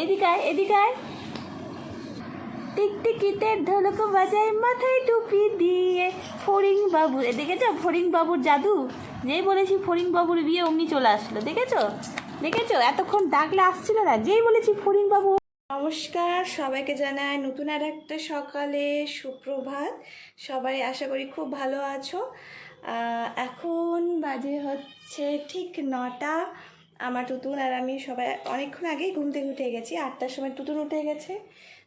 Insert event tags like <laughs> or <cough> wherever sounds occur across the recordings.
এদিকে আয় এদিকে আয়। টিকটিকিতে ঢোলক বাজায় মাথায় টুপি দিয়ে ফড়িং বাবু দেখেছ? ফড়িং বাবুর জাদু? যেই বলেছি ফড়িং বাবুর বিয়ে, অমনি চলে আসলো, দেখেছ? দেখেছ? এতক্ষণ ডাকলে আসছিল না। যেই বলেছি ফড়িং বাবু নমস্কার, সবাইকে জানাই নতুন আর একটা সকালে সুপ্রভাত। সবাই আশা করি খুব ভালো আছো। এখন বাজে হচ্ছে ঠিক নটা। আমার তুতুন আর আমি সবাই অনেকক্ষণ আগেই ঘুম থেকে উঠে গেছি, আটটার সময় তুতুন উঠে গেছে।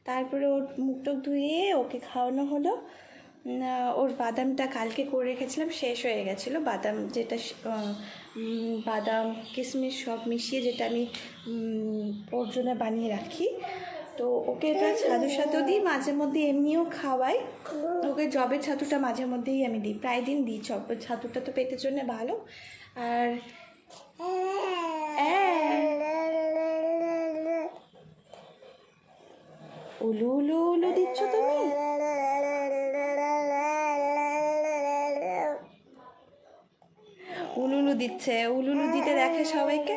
তারপরে ওর মুখ টুক ধুয়ে ওকে খাওয়ানো হলো। ওর বাদামটা কালকে করে রেখেছিলাম, শেষ হয়ে গেছিল। বাদাম যেটা বাদাম, কিশমিশ সব মিশিয়ে যেটা আমি ওর জন্য বানিয়ে রাখি। তো ওকে এটা ছাতুর সাথেও দিই, মাঝে মধ্যে এমনিও খাওয়াই। ওকে জবের ছাতুটা মাঝে মধ্যেই আমি দিই, প্রায় দিন দিই। জবের ছাতুটা তো পেটের জন্য ভালো। আর উলু উলু উলু দিচ্ছ তুমি? উলুলু দিচ্ছে, উলুলু দিতে দেখে সবাইকে।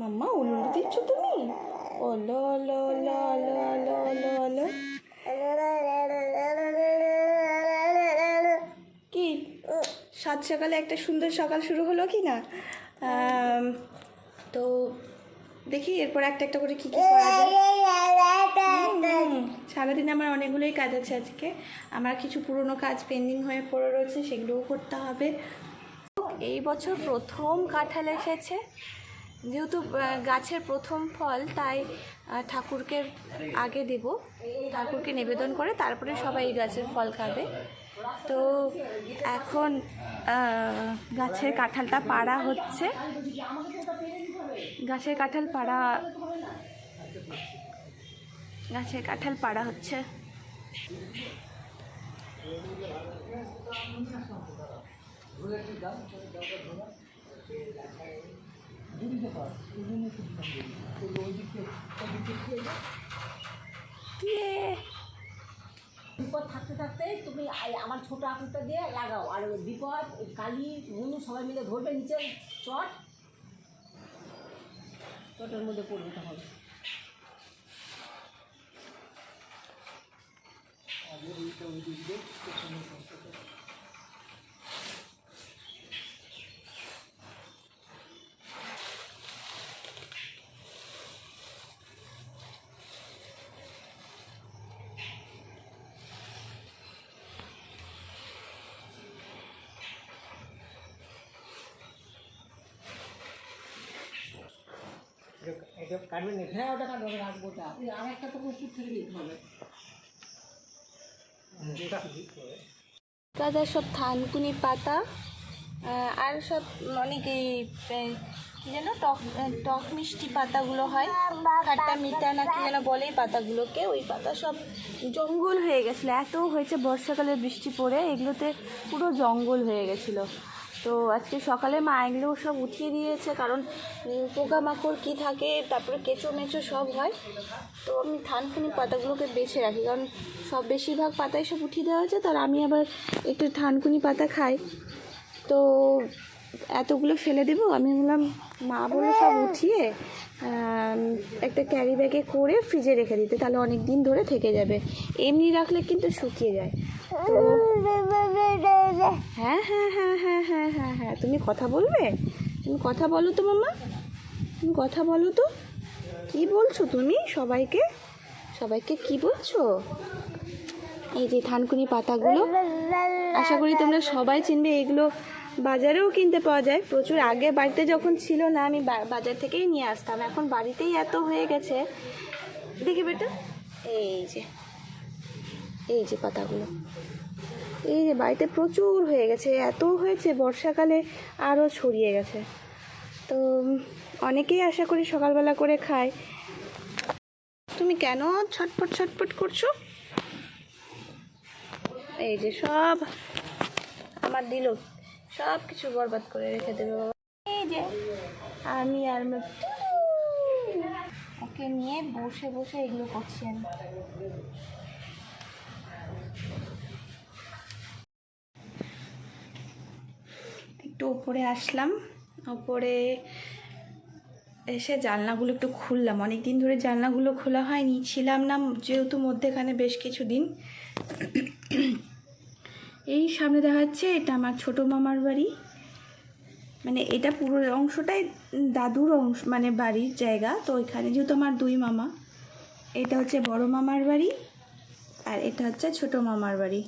মাম্মা, উলুলু দিচ্ছ তুমি? ওলো ওলো ওলো ওলো ওলো ওলো ওলো। কি? সাত সকালে একটা সুন্দর সকাল শুরু হলো কি না? তো দেখি এরপর একটা একটা করে কি কি করা যায়। সারাদিন আমার অনেকগুলোই কাজ আছে আজকে। আমার কিছু পুরনো কাজ পেন্ডিং হয়ে পড়ে রয়েছে, সেগুলোও করতে হবে। এই বছর প্রথম কাঁঠাল এসেছে। যেহেতু গাছের প্রথম ফল, তাই ঠাকুরকে আগে দেব। ঠাকুরকে নিবেদন করে তারপরে সবাই এই গাছের ফল খাবে। তো এখন গাছের কাঁঠালটা পাড়া হচ্ছে। গাছের কাঁঠাল পাড়া। গাছের কাঁঠাল পাড়া হচ্ছে। বিপদ থাকতে থাকতে তুমি আমার ছোট আকুরটা দিয়ে লাগাও। আর বিপদ কালি, মুনু সবাই মিলে ধরবে নিচে, চট। চটের মধ্যে পড়বে দিক এটা কাটবে না। হ্যাঁ ওটা কাটবে রাখব ওটা। আর একটা তো উপর থেকে নিতে হবে। গাদার সব থানকুনি পাতা আর সব অনেক এই কি যেন টক টক মিষ্টি পাতাগুলো হয়। খাট্টা মিঠা না কি যেন বলে পাতাগুলোকে ওই পাতা সব জঙ্গল হয়ে গেছিল। এত হয়েছে বর্ষাকালে বৃষ্টি পড়ে এগুলোতে পুরো জঙ্গল হয়ে গেছিল। তো আজকে সকালে মা এগুলো সব উঠিয়ে দিয়েছে, কারণ পোকামাকড় কী থাকে, তারপরে কেঁচো মেচো সব হয়। তো আমি থানকুনি পাতাগুলোকে বেছে রাখি, কারণ সব বেশিরভাগ পাতাই সব উঠিয়ে দেওয়া হয়েছে তার আমি আবার একটু থানকুনি পাতা খাই। তো এতগুলো ফেলে দেবো, আমি বললাম মা বলে সব উঠিয়ে একটা ক্যারি ব্যাগে করে ফ্রিজে রেখে দিতে, তাহলে অনেক দিন ধরে থেকে যাবে। এমনি রাখলে কিন্তু শুকিয়ে যায়। তো হ্যাঁ হ্যাঁ হ্যাঁ হ্যাঁ হ্যাঁ হ্যাঁ হ্যাঁ। তুমি কথা বলবে? তুমি কথা বলো তো মামা তুমি কথা বলো তো। কি বলছো তুমি সবাইকে? সবাইকে কি বলছো? এই যে থানকুনি পাতাগুলো, আশা করি তোমরা সবাই চিনবে, এগুলো বাজারেও কিনতে পাওয়া যায়। প্রচুর আগে বাড়িতে যখন ছিল না, আমি বাজার থেকেই নিয়ে আসতাম। এখন বাড়িতেই এত হয়ে গেছে। দেখি বেটা। এই যে এই যে পাতাগুলো। এই যে বাড়িতে প্রচুর হয়ে গেছে, এত হয়েছে বর্ষাকালে আরও ছড়িয়ে গেছে। তো অনেকেই আশা করি সকালবেলা করে খায়। তুমি কেন ছটপট ছটপট করছ? এই যে সব আমার দিল। সব কিছু বরবাদ করে রেখে দেবে বাবা। এই যে আমি আর ওকে নিয়ে বসে বসে এগুলো করছি আমি। একটু ওপরে আসলাম। ওপরে এসে জানলাগুলো একটু খুললাম। অনেক দিন ধরে জানলাগুলো খোলা হয়নি। ছিলাম না যেহেতু মধ্যেখানে বেশ কিছু দিন এই সামনে দেখা যাচ্ছে এটা আমার ছোট মামার বাড়ি। মানে এটা পুরো অংশটাই দাদুর অংশ মানে বাড়ির জায়গা। তো ওইখানে যেহেতু আমার দুই মামা, এটা হচ্ছে বড় মামার বাড়ি আর এটা হচ্ছে ছোট মামার বাড়ি।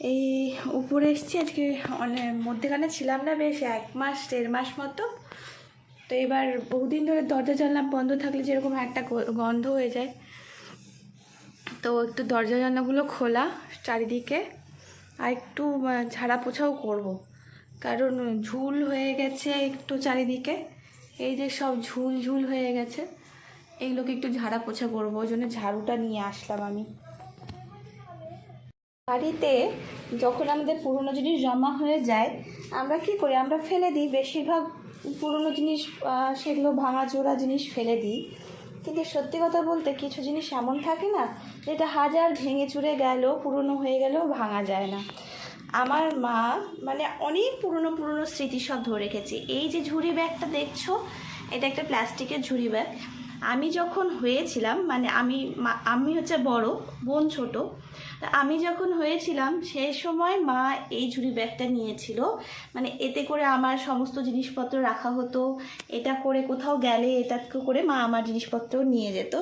এই উপরে এসেছি, আজকে অনেক, মধ্যেখানে ছিলাম না বেশ এক মাস, দেড় মাস মতো। তো এবার বহুদিন ধরে দরজা জানলা বন্ধ থাকলে যেরকম একটা গন্ধ হয়ে যায়। তো একটু দরজা জানলাগুলো খোলা চারিদিকে, আর একটু ঝাড়া পোছাও করব। কারণ ঝুল হয়ে গেছে একটু চারিদিকে, এই যে সব ঝুল ঝুল হয়ে গেছে এইগুলোকে একটু ঝাড়া পোছা করব। ওই জন্য ঝাড়ুটা নিয়ে আসলাম আমি। বাড়িতে যখন আমাদের পুরনো জিনিস জমা হয়ে যায়, আমরা কি করি? আমরা ফেলে দিই। বেশিরভাগ পুরনো জিনিস সেগুলো ভাঙাচোরা জিনিস ফেলে দিই। কিন্তু সত্যি কথা বলতে কিছু জিনিস এমন থাকে না, যেটা হাজার ভেঙে চুরে গেলেও পুরনো হয়ে গেলেও ভাঙা যায় না। আমার মা মানে অনেক পুরনো পুরনো স্মৃতি সব ধরে রেখেছে। এই যে ঝুড়ি ব্যাগটা দেখছ, এটা একটা প্লাস্টিকের ঝুড়ি ব্যাগ। আমি যখন হয়েছিলাম মানে আমি আমি হচ্ছে বড়, বোন ছোট আমি যখন হয়েছিলাম সেই সময় মা এই ঝুড়ি ব্যাগটা নিয়েছিল। মানে এতে করে আমার সমস্ত জিনিসপত্র রাখা হতো, এটা করে কোথাও গেলে এটা করে মা আমার জিনিসপত্র নিয়ে যেত।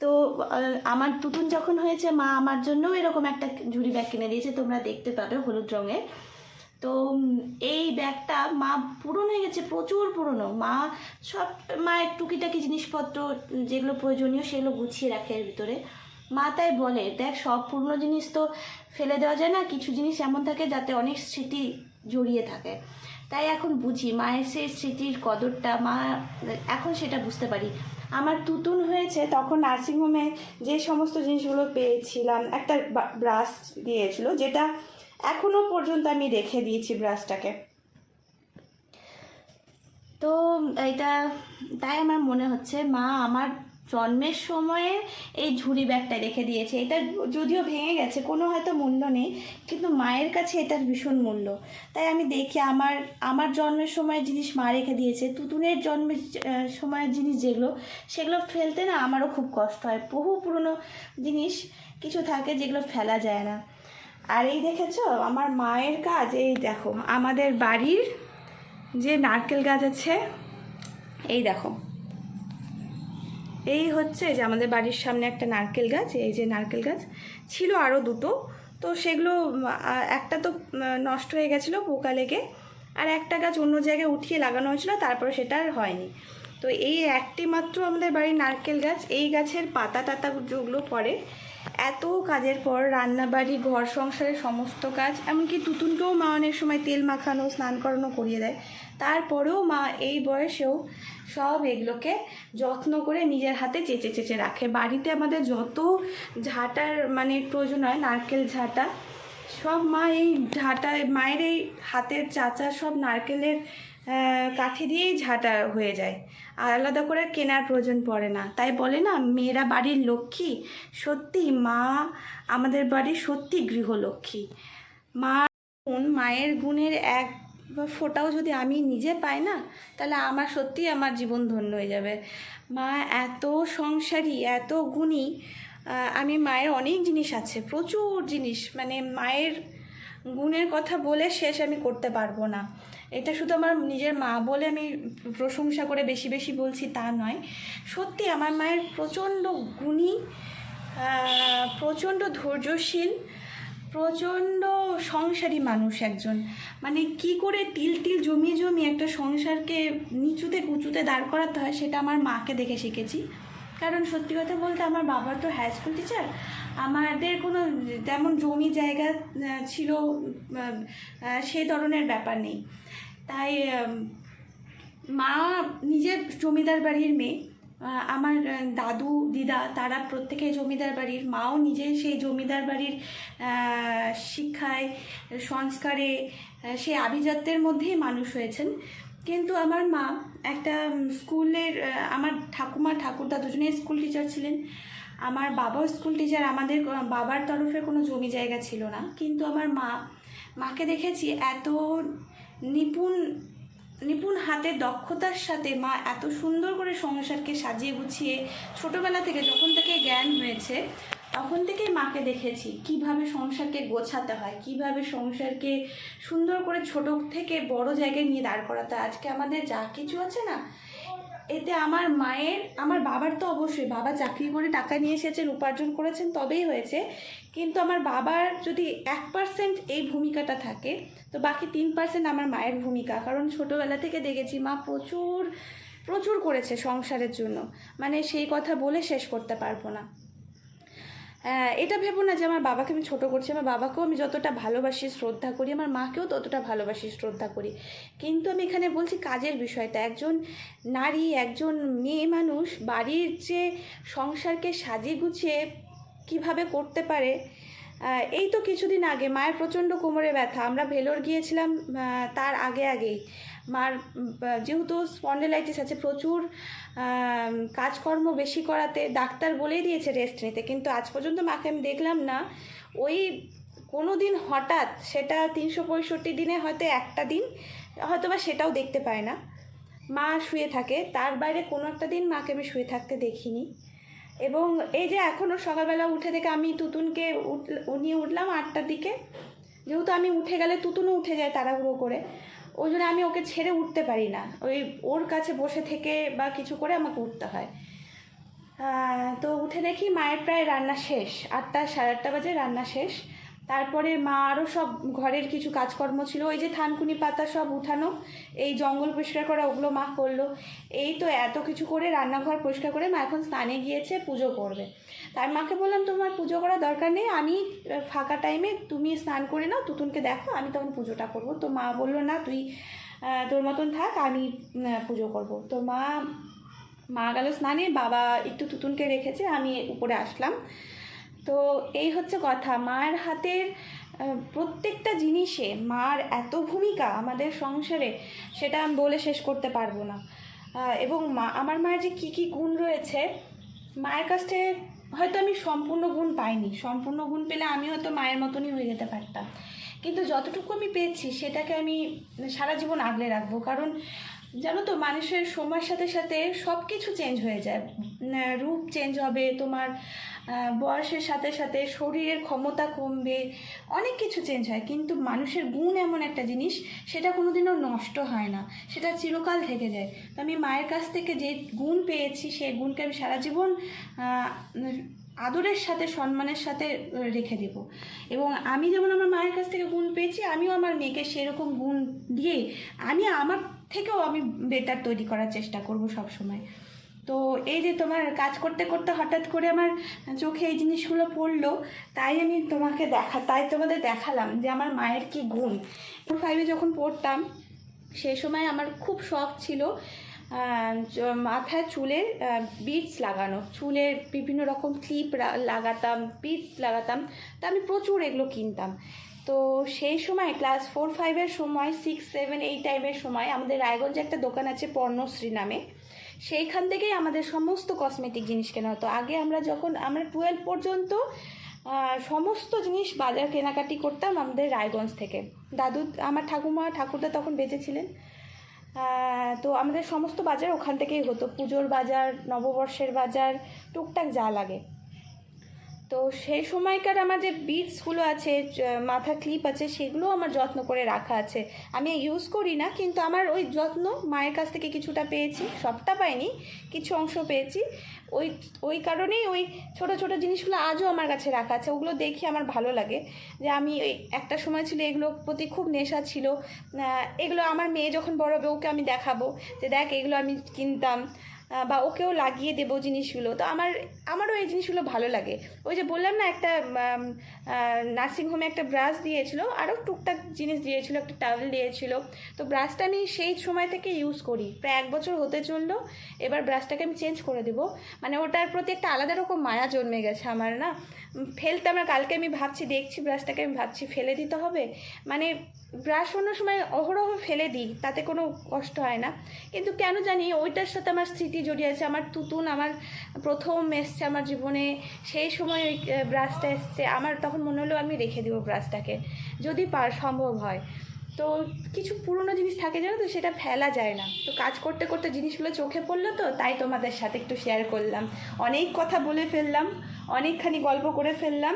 তো আমার তুতুন যখন হয়েছে, মা আমার জন্যও এরকম একটা ঝুড়ি ব্যাগ কিনে দিয়েছে, তোমরা দেখতে পাবে হলুদ রঙের। তো এই ব্যাগটা মা পুরনো হয়ে গেছে, প্রচুর পুরনো। মা সব মায়ের টুকিটাকি জিনিসপত্র, যেগুলো প্রয়োজনীয় সেগুলো গুছিয়ে রাখে এর ভিতরে। মা তাই বলে, দেখ, সব পুরনো জিনিস তো ফেলে দেওয়া যায় না, কিছু জিনিস এমন থাকে যাতে অনেক স্মৃতি জড়িয়ে থাকে। তাই এখন বুঝি মায়ের সেই স্মৃতির কদরটা, মা, এখন সেটা বুঝতে পারি। আমার তুতুন হয়েছে, তখন নার্সিংহোমে যে সমস্ত জিনিসগুলো পেয়েছিলাম, একটা ব্রাশ দিয়েছিল, যেটা এখনও পর্যন্ত আমি রেখে দিয়েছি ব্রাশটাকে তো এটা তাই আমার মনে হচ্ছে, মা আমার জন্মের সময়ে এই ঝুড়ি ব্যাগটা রেখে দিয়েছে। এটা যদিও ভেঙে গেছে, কোনো হয়তো মূল্য নেই, কিন্তু মায়ের কাছে এটার ভীষণ মূল্য। তাই আমি দেখি, আমার আমার জন্মের সময় জিনিস মা রেখে দিয়েছে, তুতুনের জন্মের সময়ের জিনিস যেগুলো, সেগুলো ফেলতে না আমারও খুব কষ্ট হয়। বহু পুরনো জিনিস কিছু থাকে যেগুলো ফেলা যায় না। আর এই দেখেছ, আমার মায়ের কাজ, এই দেখো, আমাদের বাড়ির যে নারকেল গাছ আছে, এই দেখো। এই হচ্ছে যে আমাদের বাড়ির সামনে একটা নারকেল গাছ, এই যে নারকেল গাছ, ছিল আরও দুটো। তো সেগুলো একটা তো নষ্ট হয়ে গেছিল পোকা লেগে, আর একটা গাছ অন্য জায়গায় উঠিয়ে লাগানো হয়েছিল, তারপরে সেটা আর হয়নি। তো এই একটি মাত্র আমাদের বাড়ির নারকেল গাছ, এই গাছের পাতা টাতা যেগুলো পড়ে এত কাজের পর রান্নাবাড়ি ঘর সংসারের সমস্ত কাজ, এমনকি তুতুনকেও মা অনেক সময় তেল মাখানো, স্নান করানো করিয়ে দেয়। তারপরেও মা এই বয়সেও সব এগুলোকে যত্ন করে নিজের হাতে চেঁচে চেঁচে রাখে। বাড়িতে আমাদের যত ঝাঁটার মানে প্রয়োজন হয়, নারকেল ঝাঁটা, সব মা এই ঝাঁটা মায়ের এই হাতের চাচা সব নারকেলের কাঠি দিয়েই ঝাঁটা হয়ে যায়। আর আলাদা করে কেনার প্রয়োজন পড়ে না। তাই বলে না, মেয়েরা বাড়ির লক্ষ্মী, সত্যি মা, আমাদের বাড়ির সত্যি গৃহলক্ষ্মী। মা গুণ মায়ের গুণের এক ফোটাও যদি আমি নিজে পাই না, তাহলে আমার সত্যি আমার জীবন ধন্য হয়ে যাবে। মা এত সংসারী, এত গুণী আমি মায়ের অনেক জিনিস আছে, প্রচুর জিনিস। মানে মায়ের গুণের কথা বলে শেষ আমি করতে পারব না। এটা শুধু আমার নিজের মা বলে আমি প্রশংসা করে বেশি বেশি বলছি তা নয়। সত্যি আমার মায়ের প্রচণ্ড গুণী প্রচণ্ড ধৈর্যশীল, প্রচণ্ড সংসারী মানুষ একজন। মানে কি করে তিল তিল জমিয়ে জমিয়ে একটা সংসারকে নিচুতে কুচুতে দাঁড় করাতে হয় সেটা আমার মাকে দেখে শিখেছি। কারণ সত্যি কথা বলতে আমার বাবা তো হাই স্কুল টিচার আমাদের কোনো তেমন জমি জায়গা ছিল সেই ধরনের ব্যাপার নেই। তাই মা নিজের জমিদার বাড়ির মেয়ে আমার দাদু, দিদা, তারা প্রত্যেকে জমিদার বাড়ির। মাও নিজে সেই জমিদার বাড়ির শিক্ষায়, সংস্কারে সেই আভিজাত্যের মধ্যেই মানুষ হয়েছেন। কিন্তু আমার মা একটা স্কুলের আমার ঠাকুমা, ঠাকুরদা দুজনেই স্কুল টিচার ছিলেন। আমার বাবাও স্কুল টিচার আমাদের বাবার তরফে কোনো জমি জায়গা ছিল না। কিন্তু আমার মা, মাকে দেখেছি এত নিপুণ নিপুণ হাতে দক্ষতার সাথে মা এত সুন্দর করে সংসারকে সাজিয়ে গুছিয়ে ছোটোবেলা থেকে যখন থেকে জ্ঞান হয়েছে, তখন থেকেই মাকে দেখেছি কীভাবে সংসারকে গোছাতে হয়, কীভাবে সংসারকে সুন্দর করে ছোট থেকে বড় জায়গায় নিয়ে দাঁড় করাতে আজকে আমাদের যা কিছু আছে না এতে আমার মায়ের, আমার বাবার তো অবশ্যই, বাবা চাকরি করে টাকা নিয়ে এসেছেন উপার্জন করেছেন, তবেই হয়েছে। কিন্তু আমার বাবার যদি এক পার্সেন্ট এই ভূমিকাটা থাকে, তো বাকি তিন পার্সেন্ট আমার মায়ের ভূমিকা। কারণ ছোটোবেলা থেকে দেখেছি, মা প্রচুর প্রচুর করেছে সংসারের জন্য। মানে সেই কথা বলে শেষ করতে পারব না। এটা ভেবো না যে আমার বাবাকে আমি ছোট করছি। আমার বাবাকেও আমি যতটা ভালোবাসি, শ্রদ্ধা করি, আমার মাকেও ততটা ভালোবাসি, শ্রদ্ধা করি। কিন্তু আমি এখানে বলছি কাজের বিষয়টা। একজন নারী, একজন মেয়ে মানুষ বাড়ির যে সংসারকে সাজিয়ে গুছিয়ে কীভাবে করতে পারে এই তো কিছুদিন আগে মায়ের প্রচণ্ড কোমরে ব্যথা। আমরা ভেলোর গিয়েছিলাম তার আগে আগেই। মার যেহেতু স্পন্ডেলাইটিস আছে, প্রচুর কাজকর্ম বেশি করাতে ডাক্তার বলেই দিয়েছে রেস্ট নিতে। কিন্তু আজ পর্যন্ত মাকে আমি দেখলাম না। ওই কোনো দিন হঠাৎ সেটা তিনশো পঁয়ষট্টি দিনে হয়তো একটা দিন হয়তো বা সেটাও দেখতে পায় না। মা শুয়ে থাকে। তার বাইরে কোনো একটা দিন মাকে আমি শুয়ে থাকতে দেখিনি। এবং এই যে এখনও সকালবেলা উঠে থেকে আমি তুতুনকে নিয়ে উঠলাম আটটার দিকে। যেহেতু আমি উঠে গেলে তুতুনও উঠে যায় তাড়াহুড়ো করে। ওই জন্য আমি ওকে ছেড়ে উঠতে পারি না। ওই ওর কাছে বসে থেকে বা কিছু করে আমাকে উঠতে হয়। তো উঠে দেখি মায়ের প্রায় রান্না শেষ। আটটা, সাড়ে আটটা বাজে রান্না শেষ। তারপরে মা আরও সব ঘরের কিছু কাজকর্ম ছিল। ওই যে থানকুনি পাতা সব উঠানো, এই জঙ্গল পরিষ্কার করা ওগুলো মা করল। এই তো এত কিছু করে রান্নাঘর পরিষ্কার করে মা এখন স্নানে গিয়েছে, পুজো করবে। তাই মাকে বললাম, তোমার পুজো করার দরকার নেই, আমি ফাঁকা টাইমে তুমি স্নান করে নাও, তুতুনকে দেখো, আমি তখন পুজোটা করব। তো মা বলল, না, তুই তোর মতন থাক, আমি পুজো করব। তো মা মা গেল স্নানে, বাবা একটু তুতুনকে রেখেছে, আমি উপরে আসলাম। তো এই হচ্ছে কথা। মার হাতের প্রত্যেকটা জিনিসে মার এত ভূমিকা আমাদের সংসারে, সেটা আমি বলে শেষ করতে পারব না। এবং মা, আমার মায়ের যে কী কী গুণ রয়েছে, মায়ের কাছ থেকে হয়তো আমি সম্পূর্ণ গুণ পাইনি। সম্পূর্ণ গুণ পেলে আমি হয়তো মায়ের মতনই হয়ে যেতে পারতাম। কিন্তু যতটুকু আমি পেয়েছি, সেটাকে আমি সারা জীবন আগলে রাখব। কারণ জানো তো, মানুষের সময়ের সাথে সাথে সব কিছু চেঞ্জ হয়ে যায়। রূপ চেঞ্জ হবে, তোমার বয়সের সাথে সাথে শরীরের ক্ষমতা কমবে, অনেক কিছু চেঞ্জ হয়। কিন্তু মানুষের গুণ এমন একটা জিনিস, সেটা কোনোদিনও নষ্ট হয় না, সেটা চিরকাল থেকে যায়। তো আমি মায়ের কাছ থেকে যে গুণ পেয়েছি সেই গুণকে আমি সারা জীবন আদরের সাথে, সম্মানের সাথে রেখে দেব। এবং আমি যেমন আমার মায়ের কাছ থেকে গুণ পেয়েছি, আমিও আমার মেয়েকে সেরকম গুণ দিয়ে, আমি আমার থেকেও আমি বেটার তৈরি করার চেষ্টা করব সব সময় তো এই যে তোমার কাজ করতে করতে হঠাৎ করে আমার চোখে এই জিনিসগুলো পড়ল, তাই আমি তোমাকে দেখা, তাই তোমাদের দেখালাম যে আমার মায়ের কি গুণ। ফোর ফাইভে যখন পড়তাম সেই সময় আমার খুব শখ ছিল মাথায় চুলের বিটস লাগানো, চুলের বিভিন্ন রকম ক্লিপ লাগাতাম বিটস লাগাতাম। তা আমি প্রচুর এগুলো কিনতাম। তো সেই সময় ক্লাস ফোর ফাইভের সময় সিক্স সেভেন এই টাইমের সময় আমাদের রায়গঞ্জে একটা দোকান আছে পর্ণশ্রী নামে। সেইখান থেকেই আমাদের সমস্ত কসমেটিক জিনিস কেনা হতো। আগে আমরা যখন, আমরা টুয়েলভ পর্যন্ত সমস্ত জিনিস বাজার কেনাকাটি করতাম আমাদের রায়গঞ্জ থেকে। দাদু, আমার ঠাকুমা, ঠাকুরদা তখন বেঁচে ছিলেন। তো আমাদের সমস্ত বাজার ওখান থেকেই হতো। পুজোর বাজার, নববর্ষের বাজার, টুকটাক যা লাগে। তো সেই সময়কার আমার যে বিটসগুলো আছে মাথা ক্লিপ আছে, সেগুলো আমার যত্ন করে রাখা আছে। আমি ইউজ করি না, কিন্তু আমার ওই যত্ন মায়ের কাছ থেকে কিছুটা পেয়েছি, সবটা পাইনি, কিছু অংশ পেয়েছি। ওই ওই কারণেই ওই ছোট ছোট জিনিসগুলো আজও আমার কাছে রাখা আছে, ওগুলো দেখি আমার ভালো লাগে। যে আমি ওই, একটা সময় ছিল এগুলোর প্রতি খুব নেশা ছিল এগুলো আমার মেয়ে যখন বড় হবে, ওকে আমি দেখাবো, যে দেখ এগুলো আমি কিনতাম। বা ওকেও লাগিয়ে দেবো জিনিসগুলো। তো আমার, আমারও এই জিনিসগুলো ভালো লাগে। ওই যে বললাম না, একটা নার্সিংহোমে একটা ব্রাশ দিয়েছিলো, আরও টুকটাক জিনিস দিয়েছিলো, একটা টাওয়েল দিয়েছিলো। তো ব্রাশটা আমি সেই সময় থেকে ইউজ করি। প্রায় এক বছর হতে চলল, এবার ব্রাশটাকে আমি চেঞ্জ করে দেবো। মানে ওটার প্রতি একটা আলাদা রকম মায়া জন্মে গেছে আমার, না? ফেলতে আমার কালকে আমি ভাবছি, দেখছি ব্রাশটাকে আমি ভাবছি, ফেলে দিতে হবে? মানে ব্রাশ অন্য সময় অহরহ ফেলে দিই, তাতে কোনো কষ্ট হয় না। কিন্তু কেন জানি ওইটার সাথে আমার স্মৃতি জড়িয়ে আছে, আমার তুতুন, আমার প্রথম এসছে আমার জীবনে, সেই সময় ওই ব্রাশটা এসছে। আমার তখন মনে হলো আমি রেখে দেবো ব্রাশটাকে যদি পার সম্ভব হয়। তো কিছু পুরনো জিনিস থাকে জানো তো, সেটা ফেলা যায় না। তো কাজ করতে করতে জিনিসগুলো চোখে পড়ল তো, তাই তোমাদের সাথে একটু শেয়ার করলাম। অনেক কথা বলে ফেললাম, অনেকখানি গল্প করে ফেললাম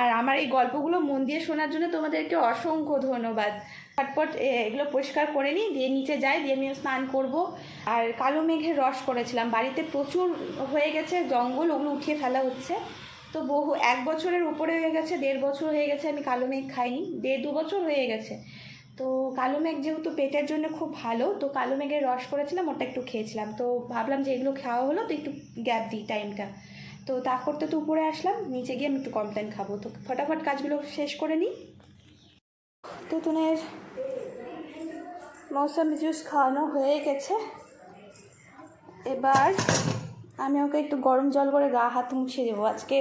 আর আমার এই গল্পগুলো মন দিয়ে শোনার জন্য তোমাদেরকে অসংখ্য ধন্যবাদ। ঝটপট এগুলো পরিষ্কার করে নিই, দিয়ে নিচে যাই, দিয়ে আমিও স্নান করব। আর কালো মেঘের রস করেছিলাম। বাড়িতে প্রচুর হয়ে গেছে জঙ্গল, ওগুলো উঠিয়ে ফেলা হচ্ছে। তো বহু, এক বছরের উপরে হয়ে গেছে, দেড় বছর হয়ে গেছে আমি কালো মেঘ খাইনি, দেড় দু বছর হয়ে গেছে। তো কালো মেঘ যেহেতু পেটের জন্য খুব ভালো, তো কালো মেঘের রস করেছিলাম, ওটা একটু খেয়েছিলাম। তো ভাবলাম যে এগুলো খাওয়া হলো, তো একটু গ্যাপ দিই টাইমটা। তো তা করতে তো উপরে আসলাম, নিচে গিয়ে আমি একটু কমপ্লেন খাব। তো ফটাফট কাজগুলো শেষ করে নিই। তুতুনের মৌসামি জুস খাওয়ানো হয়ে গেছে। এবার আমি ওকে একটু গরম জল করে গা হাত মুছিয়ে দেবো। আজকে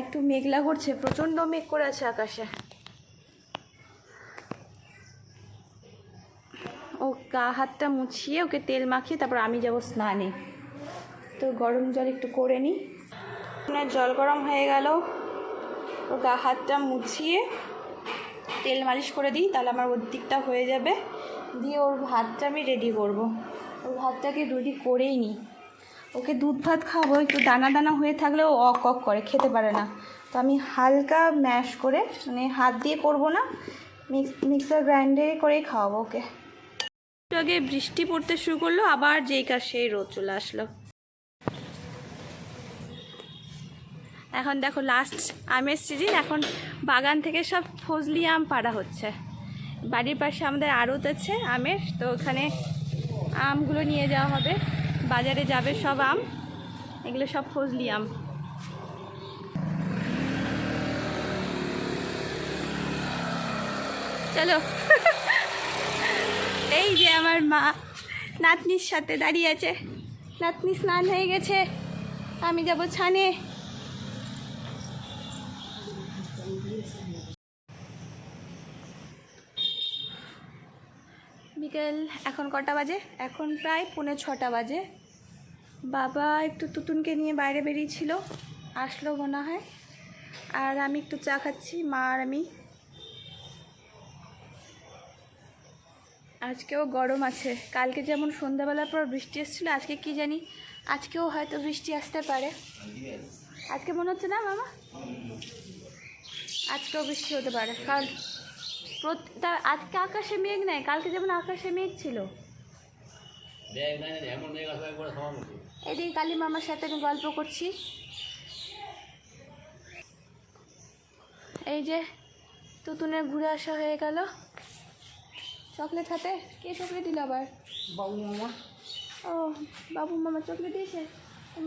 একটু মেঘলা করছে, প্রচণ্ড মেঘ করে আছে আকাশে। ও গা হাতটা মুছিয়ে ওকে তেল মাখিয়ে তারপর আমি যাব স্নানে। তো গরম জল একটু করে নিই। জল গরম হয়ে গেল। ও গা হাতটা মুছিয়ে তেল মালিশ করে দিই, তাহলে আমার ওর দিকটা হয়ে যাবে। দিয়ে ওর ভাতটা আমি রেডি করব। ওর ভাতটাকে রেডি করেই নিই ওকে দুধ ভাত খাব একটু দানা দানা হয়ে থাকলেও অক অক করে, খেতে পারে না। তো আমি হালকা ম্যাশ করে মানে হাত দিয়ে করব না মিক্স মিক্সার গ্রাইন্ডারে করেই খাওয়াবো ওকে। একটু আগে বৃষ্টি পড়তে শুরু করল, আবার যেই কার সেই রোদ চলে আসলো। এখন দেখো লাস্ট আমের সিজন এখন বাগান থেকে সব ফজলি আম পাড়া হচ্ছে। বাড়ির পাশে আমাদের আড়ত আছে আমের, তো ওখানে আমগুলো নিয়ে যাওয়া হবে। বাজারে যাবে সব আম, এগুলো সব ফজলি আম। চলো। <laughs> এই যে আমার মা নাতনির সাথে দাঁড়িয়ে আছে। নাতনি স্নান হয়ে গেছে, আমি যাব ছানে। বিকেল এখন কটা বাজে? এখন প্রায় পৌনে ছটা বাজে। বাবা একটু তুতুনকে নিয়ে বাইরে বেরিয়েছিল, আসলো মনে হয়। আর আমি একটু চা খাচ্ছি, মা আর আমি। আজকেও গরম আছে। কালকে যেমন সন্ধ্যাবেলার পর বৃষ্টি এসেছিল, আজকে কি জানি? আজকেও হয়তো বৃষ্টি আসতে পারে। আজকে মনে হচ্ছে না, মামা? আজকেও বৃষ্টি হতে পারে প্রত- তার আজকে আকাশে মেঘ নেই কালকে যেমন আকাশে মেঘ ছিল। এদিকে কালী মামার সাথে আমি গল্প করছি। এই যে তুতুনের ঘুরে আসা হয়ে গেল। চকলেট হাতে? কে চকলেট দিল আবার? বাবু মামা। ও বাবু মামা চকলেট দিয়েছে?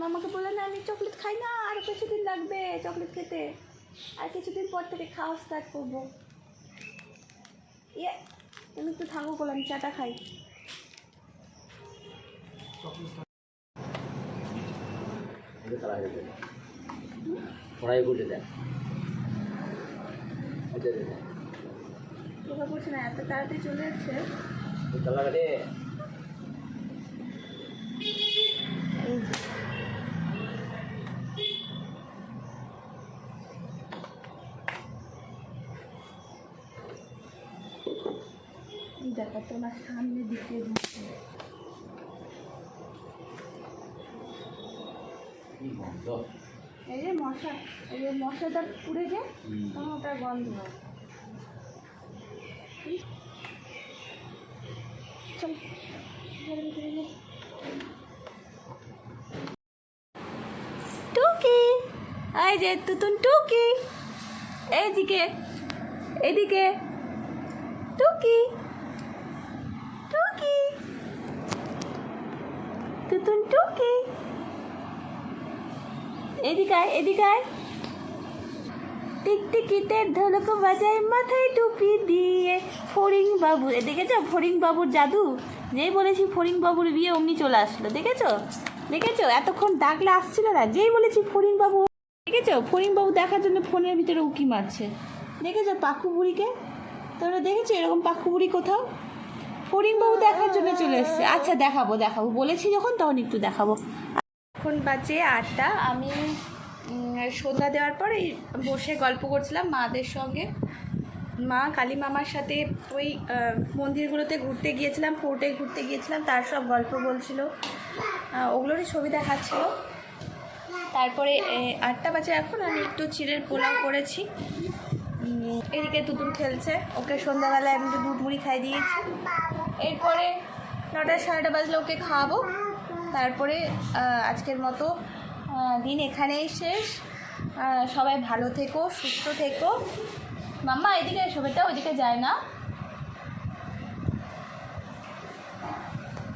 মামাকে বলে না আমি চকলেট খাই না আর কিছুদিন লাগবে চকলেট খেতে। আর কিছুদিন পর থেকে খাওয়া স্টার্ট করব। ইয়ে তুমি একটু থাকো বলো আমি চাটা খাই। দেন। না এত তাড়াতাড়ি চলে যাচ্ছে। দেখো তোমার সামনে দিকে ঢুকছে। এই যে মশা এই যে মশাটা পুড়ে যায় তখন ওটার গন্ধ। হয় চল। টুকি এই যে তুতুন টুকি। এইদিকে এদিকে টুকি তুতুন টুকি। এদিকে আয় এদিকে আয় টিকটিকিতে ঢোলক বাজায় মাথায় টুপি দিয়ে ফড়িং বাবু দেখেছ? ফড়িং বাবুর জাদু? যেই বলেছি ফড়িং বাবুর বিয়ে, অমনি চলে আসলো। দেখেছ? দেখেছ? এতক্ষণ ডাকলে আসছিল না? যেই বলেছি ফড়িং বাবু দেখেছ? ফড়িং বাবু দেখার জন্য ফোনের ভিতরে উকি মারছে। দেখেছ পাখু বুড়িকে তোমরা দেখেছ এরকম পাখু বুড়ি কোথাও? ফড়িং বাবু দেখার জন্য চলে এসছে। আচ্ছা দেখাবো দেখাবো। বলেছি যখন, তখন একটু দেখাবো। এখন বাজে আটটা। আমি সন্ধ্যা দেওয়ার পর বসে গল্প করছিলাম মাদের সঙ্গে। মা কালী মামার সাথে ওই মন্দিরগুলোতে ঘুরতে গিয়েছিলাম ফোর্টে ঘুরতে গিয়েছিলাম, তার সব গল্প বলছিল। ওগুলোরই ছবি দেখাচ্ছিল। তারপরে আটটা বাজে এখন, আমি একটু চিড়ের পোলাও করেছি। এদিকে তুতুল খেলছে। ওকে সন্ধ্যাবেলায় আমি একটু দুধ মুড়ি খাই দিয়েছি। এরপরে নটা সাড়েটা বাজলে ওকে খাওয়াবো। তারপরে আজকের মতো দিন এখানেই শেষ। সবাই ভালো থেকো, সুস্থ থেকো। মাম্মা, এদিকে বেটা, ওইদিকে যায় না।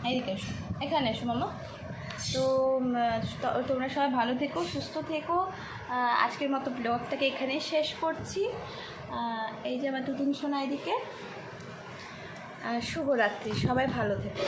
এইদিকে এসো, এখানে এসো মামা তো তোমরা সবাই ভালো থেকো, সুস্থ থেকো। আজকের মতো ব্লগটাকে এখানেই শেষ করছি। এই যে আমার দুদিন শোনা এদিকে। শুভরাত্রি সবাই ভালো থেকো।